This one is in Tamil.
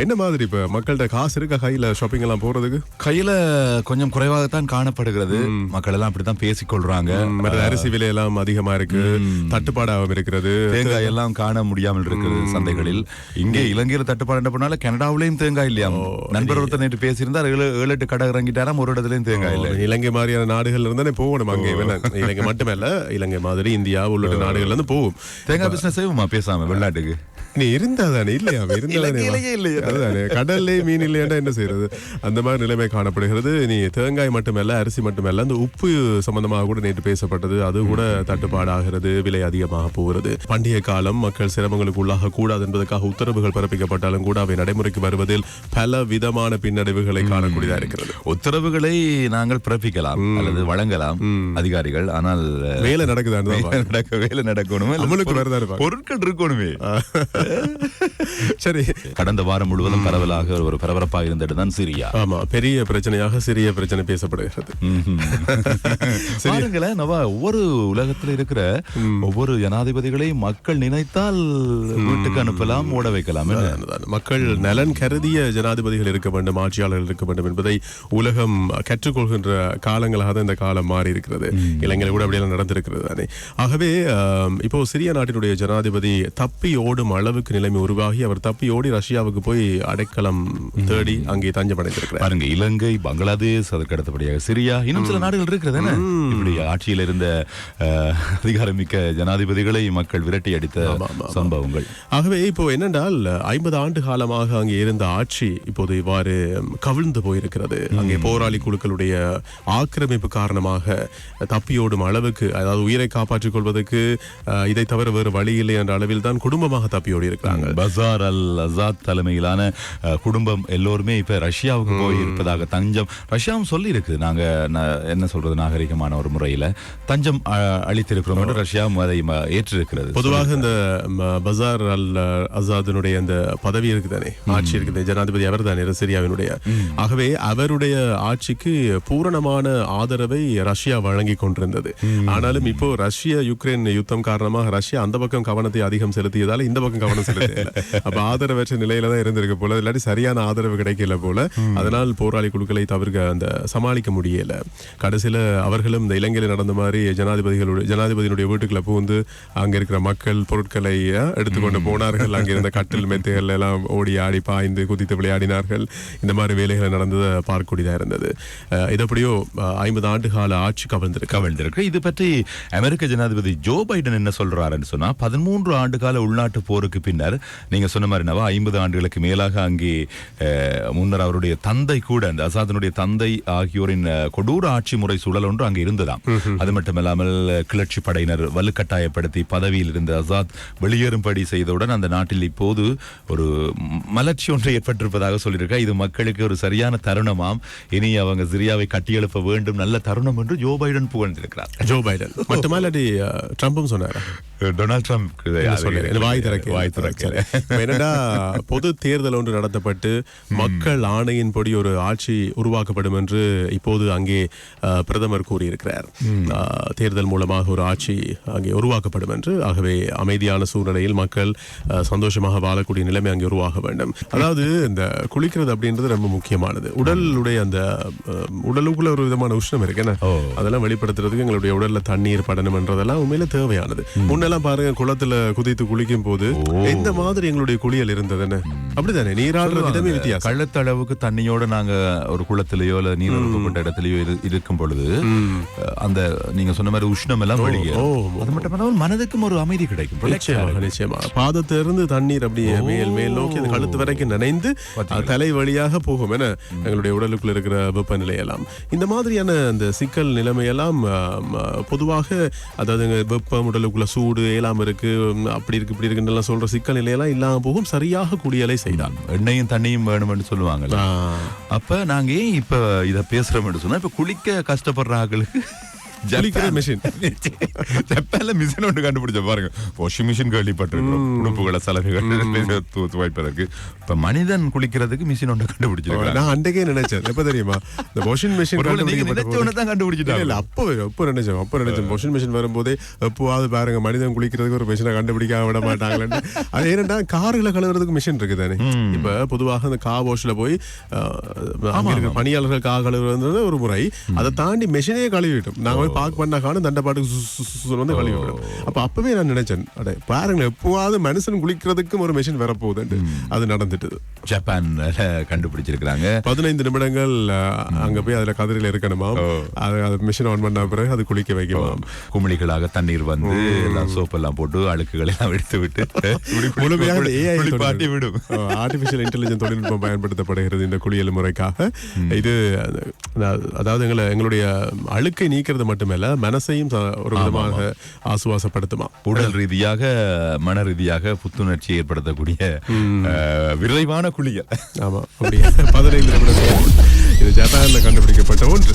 என்ன மாதிரி இப்ப மக்கள்கிட்ட காசு இருக்கா? கையில ஷாப்பிங் எல்லாம் போறதுக்கு? கையில கொஞ்சம் குறைவாகத்தான் காணப்படுகிறது. மக்கள் எல்லாம் அப்படித்தான் பேசிக்கொள்றாங்க. அரிசி விலை எல்லாம் அதிகமா இருக்கு. தட்டுப்பாடாகவும் இருக்கிறது. தேங்காய் எல்லாம் காண முடியாமல் இருக்குது சந்தைகளில். இங்கே இலங்கையில தட்டுப்பாடு என்ன பண்ணாலும் கனடாவிலையும் தேங்காய் இல்லையா? நண்பர் ஒருத்தர் நேற்று பேசியிருந்தார் ஏழு ஏழு எட்டு கடை இறங்கிட்டாராம் ஒரு இடத்துலயும் தேங்காய் இல்லை. இலங்கை மாதிரியான நாடுகள்ல இருந்தானே போகணும் அங்கே? இலங்கை மட்டுமல்ல இலங்கை மாதிரி இந்தியா உள்ளிட்ட நாடுகள்ல இருந்து போகும். தேங்காய் பிசினஸ் செய்வோமா? பேசாம வெளிநாட்டுக்கு. நீ இருந்தாதானே? இல்லையா? இலங்கையிலேயே இல்லையா? அதுதானே கடல்லே மீன் இல்லையாண்டா என்ன செய்யறது அந்த மாதிரி நிலைமை காணப்படுகிறது. நீ தேங்காய் மட்டுமல்ல அரிசி மட்டுமல்ல அந்த உப்பு சம்பந்தமாக கூட நேற்று பேசப்பட்டது. அது கூட தட்டுப்பாடாகிறது விலை அதிகமாக போகிறது. பண்டிகை காலம் மக்கள் சிரமங்களுக்கு உள்ளாக கூடாது என்பதற்காக உத்தரவுகள் பிறப்பிக்கப்பட்டாலும் கூட அவை நடைமுறைக்கு வருவதில் பல விதமான பின்னடைவுகளை காணக்கூடியதா இருக்கிறது. உத்தரவுகளை நாங்கள் பிறப்பிக்கலாம் அல்லது வழங்கலாம் அதிகாரிகள். ஆனால் வேலை நடக்குதான்னு தான் வேலை நடக்க வேலை நடக்கணுமே. பொருட்கள் இருக்கணுமே. சரி. கடந்த வாரம் முழுவதும் பரவலாக ஒரு பரபரப்பாக இருந்த இடம் தான் சிரியா. ஆமா பெரிய பிரச்சனையாக சிறிய பிரச்சனை பேசப்படுகிறது. பாருங்களேன் நவா ஒவ்வொரு உலகத்துல இருக்கிற ஒவ்வொரு ஜனாதிபதிகளை மக்கள் நினைத்தால் வீட்டுக்கு அனுப்பலாம் ஓட வைக்கலாம். மக்கள் நலன் கருதிய ஜனாதிபதிகள் இருக்க வேண்டும் ஆட்சியாளர்கள் இருக்க வேண்டும் என்பதை உலகம் கற்றுக்கொள்கின்ற காலங்களாக தான் இந்த காலம் மாறி இருக்கிறது. இலங்கையில் கூட அப்படியெல்லாம் நடந்திருக்கிறது தானே. ஆகவே இப்போ சிறிய நாட்டினுடைய ஜனாதிபதி தப்பி ஓடும் அளவுக்கு நிலைமை உருவாகி அவர் தப்பி ஓடி ரஷ்யாவுக்கு போய் அடைக்கலம் தேடி அங்கே தஞ்சமடைந்திருக்கிறார். பாருங்க இலங்கை பங்களாதேஷ் அதற்கு அடுத்தபடியாக சிரியா இன்னும் சில நாடுகள் இருக்கிறது? இப்படி ஆட்சியில் இருந்த அதிகாரமிக்க ஜனாதிபதிகளை மக்கள் விரட்டி அடித்த சம்பவங்கள். ஆகவே இப்போ என்னென்றால் ஐம்பது ஆண்டு காலமாக அங்கே இருந்த ஆட்சி இப்போது இவ்வாறு கவிழ்ந்து போயிருக்கிறது. அங்கே போராளி குழுக்களுடைய ஆக்கிரமிப்பு காரணமாக தப்பியோடும் அளவுக்கு அதாவது உயிரை காப்பாற்றிக் கொள்வதற்கு இதை தவிர வேறு வழி இல்லை என்ற அளவில் தான் குடும்பமாக தப்பியோடி இருக்கிறாங்க பசார் அல் அசாத் தலைமையிலான குடும்பம் எல்லோருமே இப்ப ரஷ்யாவுக்கு போய் இருப்பதாக தஞ்சம் ரஷ்யாவும் சொல்லி இருக்கு நாங்க ந- என்ன சொல்றது நாகரிகமான ஒரு முறையில தஞ்சம் அளித்திருக்கிறோம் என்று ரஷ்யாவும் அதை ஏற்றிருக்கிறது. பொதுவாக இந்த பசார் அல் அசாதினுடைய அந்த பதவி இருக்குதானே? ஆட்சி இருக்குது. ஜனாதிபதி அவர் தானே சிரியாவினுடைய ஆகவே அவருடைய ஆட்சிக்கு பூரணமான ஆதரவை ரஷ்யா வழங்கி கொண்டிருந்தது. ஆனாலும் இப்போ ரஷ்ய யுக்ரைன் யுத்தம் காரணமாக ரஷ்யா அந்த பக்கம் கவனத்தை அதிகம் செலுத்தியதால இந்த பக்கம் கவனம் செலுத்தல அப்ப ஆதரவற்ற நிலையில தான் இருந்திருக்கு போல. இல்லாட்டி சரியான ஆதரவு கிடைக்கல போல. அதனால் போராளி குழுக்களை தவிர்க்க அந்த சமாளிக்க முடியல. கடைசியில அவர்களும் இந்த இலங்கையில நடந்த மாதிரி ஜனாதிபதிகளுடைய ஜனாதிபதியினுடைய வீட்டுக்குள்ள புகுந்து அங்க இருக்கிற மக்கள் பொருட்களை எடுத்துக்கொண்டு போனார்கள். அங்க இருந்த கட்டில் மெத்தைகள் எல்லாம் ஓடி ஆடி பாய்ந்து குதித்து விளையாடினார்கள். இந்த மாதிரி வேலைகள் நடந்ததை பார்க்கக்கூடியதா இருந்தது. இது எப்படியோ ஐம்பது ஆண்டு கால ஆட்சி கவிழ்ந்திருக்கு. கவிழ்ந்திருக்கு. இது பற்றி அமெரிக்க ஜனாதிபதி ஜோ பைடன் என்ன சொல்றாருன்னு சொன்னா பதிமூன்று ஆண்டு கால உள்நாட்டு போருக்கு பின்னர் நீங்க சொன்ன மாதிரி நவா ஐம்பது ஆண்டுகளுக்கு மேலாக அங்கே முன்னர் அவருடைய தந்தை கூட அந்த அசாதனுடைய தந்தை ஆகியோரின் கொடூர ஆட்சி முறை சூழல் ஒன்று அங்கே இருந்ததாம். அது மட்டுமல்லாமல் கிளர்ச்சி படையினர் வலுக்கட்டாயப்படுத்தி பதவியில் இருந்த அசாத் வெளியேறும்படி செய்தவுடன் அந்த நாட்டில் இப்போது ஒரு மலர்ச்சி ஒன்று ஏற்பட்டிருப்பதாக சொல்லியிருக்கா இது மக்களுக்கு ஒரு சரியான தருணமாம். இனி அவங்க சிரியாவை கட்டியெழுப்ப வேண்டும். நல்ல தருணம் என்று ஜோ பைடன் புகழ்ந்திருக்கிறார். Joe Biden. மட்டுமா இல்லாட்டி அஹ், ட்ரம்பும் சொன்னாரா? டொனால்ட் ட்ரம்ப் வாய் திறக்க. வாய் இப்ப என்னடா பொது தேர்தல் ஒன்று நடத்தப்பட்டு மக்கள் ஆணையின்படி ஒரு ஆட்சி உருவாக்கப்படும் என்று இப்போது அங்கே பிரதமர் கூறியிருக்கிறார். தேர்தல் மூலமாக ஒரு ஆட்சி அங்கே உருவாக்கப்படும் என்று ஆகவே அமைதியான சூழ்நிலையில் மக்கள் சந்தோஷமாக வாழக்கூடிய நிலைமை அங்கே உருவாக வேண்டும். அதாவது இந்த குளிக்கிறது அப்படின்றது ரொம்ப முக்கியமானது. உடலுடைய அந்த உடலுக்குள்ள ஒரு விதமான உஷ்ணம் இருக்கு. அதெல்லாம் வெளிப்படுத்துறதுக்கு எங்களுடைய உடல்ல தண்ணீர் படணும் என்றதெல்லாம் உண்மையில தேவையானது. முன்னெல்லாம் பாருங்க குளத்துல குதித்து குளிக்கும் போது எந்த மாதிரி எங்களுடைய குளியல் இருந்ததுன்னு அப்படிதானே நீராடுற விதமே வித்தியாசம். கள்ளத்தளவுக்கு தண்ணியோட நாங்க ஒரு குளத்திலேயோ அல்ல நீர் கொண்ட இடத்திலேயோ இரு- இருக்கும் பொழுது அந்த நீங்க சொன்ன மாதிரி உஷ்ணம் எல்லாம் வெளியே. அது மட்டும் இல்லாமல் மனதுக்கும் ஒரு அமைதி கிடைக்கும். நிச்சயமாக நிச்சயமாக பாதத்திலிருந்து தண்ணீர் அப்படியே மேல் மேல் நோக்கி அது கழுத்து வரைக்கும் நனைந்து தலை வழியாக போகும் என எங்களுடைய உடலுக்குள்ள இருக்கிற வெப்பநிலை எல்லாம் இந்த மாதிரியான அந்த சிக்கல் நிலைமையெல்லாம் பொதுவாக அதாவது வெப்பம் உடலுக்குள்ள சூடு ஏலாம் இருக்கு அப்படி இருக்கு இப்படி இருக்குன்னு எல்லாம் சொல்ற சிக்கல் நிலையெல்லாம் இல்லாம போகும் சரியாக குடியலை செய்தான். எண்ணெயும் தண்ணியும் வேணும்னு சொல்லுவாங்கல்ல. அப்ப நாங்க ஏன் இப்ப இத பேசுறோம்னு சொன்னா இப்ப குளிக்க கஷ்டப்படுற ஆட்களுக்கு குளிக்கிற மெஷின் ஜப்பான்ல மிஷின் ஒன்று கண்டுபிடிச்ச பாருங்க. Washing machine கேள்விப்பட்டிருக்கிறோம். உடுப்புகளை சலவைகள் துவைப்பதற்கு இப்ப மனிதன் குளிக்கிறதுக்கு மிஷின் ஒன்று கண்டுபிடிச்சிருக்காங்க நான் அன்றைக்கே நினைச்சேன். எப்ப தெரியுமா? இந்த வாஷிங் மிஷின் தான் கண்டுபிடிச்சிட்டாங்க. இல்ல, அப்போ அப்போ நினைச்சேன் அப்போ நினைச்சேன். வாஷிங் மிஷின் வரும்போதே எப்போவாவது பாருங்க மனிதன் குளிக்கிறதுக்கு ஒரு மிஷினை கண்டுபிடிக்க விட மாட்டாங்களேன்னு. அது ஏன்னா கார்களை கழுவுறதுக்கு மிஷின் இருக்கு தானே. இப்ப பொதுவாக அந்த கார் வாஷ்ல போய் பணியாளர்கள் கா கழுவுறது ஒரு முறை. அதை தாண்டி மிஷினே கழுவிட்டோம் நாங்க போய் பார்க் பண்ண காணும் தண்டை பாட்டுக்கு வந்து கழுவி விடும் அப்ப அப்பவே நான் நினைச்சேன் அட பாருங்களேன் எப்போவாவது மனுஷன் குளிக்கிறதுக்கும் ஒரு மிஷின் வரப்போகுதுன்னு அது நடந்துட்டு ஜப்பான்ல கண்டுபிடிச்சிருக்கிறாங்க. பதினைந்து நிமிடங்கள் அங்க போய் அதுல கதிரையில இருக்கணுமா அது அது மிஷின் ஆன் பண்ண பிறகு அது குளிக்க வைக்குமாம். குமிழிகளாக தண்ணீர் வந்து எல்லாம் சோப் எல்லாம் போட்டு அழுக்குகளை எல்லாம் எடுத்து விட்டு முழுமையாக குளிப்பாட்டி விடும். ஆர்டிபிஷியல் இன்டெலிஜென்ஸ் தொழில்நுட்பம் பயன்படுத்தப்படுகிறது இந்த குளியல் முறைக்காக. இது அதாவது எங்களை எங்களுடைய அழுக்கை நீக்கிறது மட்டுமல்ல மனசையும் ஒரு விதமாக ஆசுவாசப்படுத்துமா? உடல் ரீதியாக மன ரீதியாக புத்துணர்ச்சி ஏற்படுத்தக்கூடிய விரைவான குளியல். ஆமா அப்படி பதினைந்து நிமிடங்கள். இது ஜப்பான்ல கண்டுபிடிக்கப்பட்ட ஒன்று.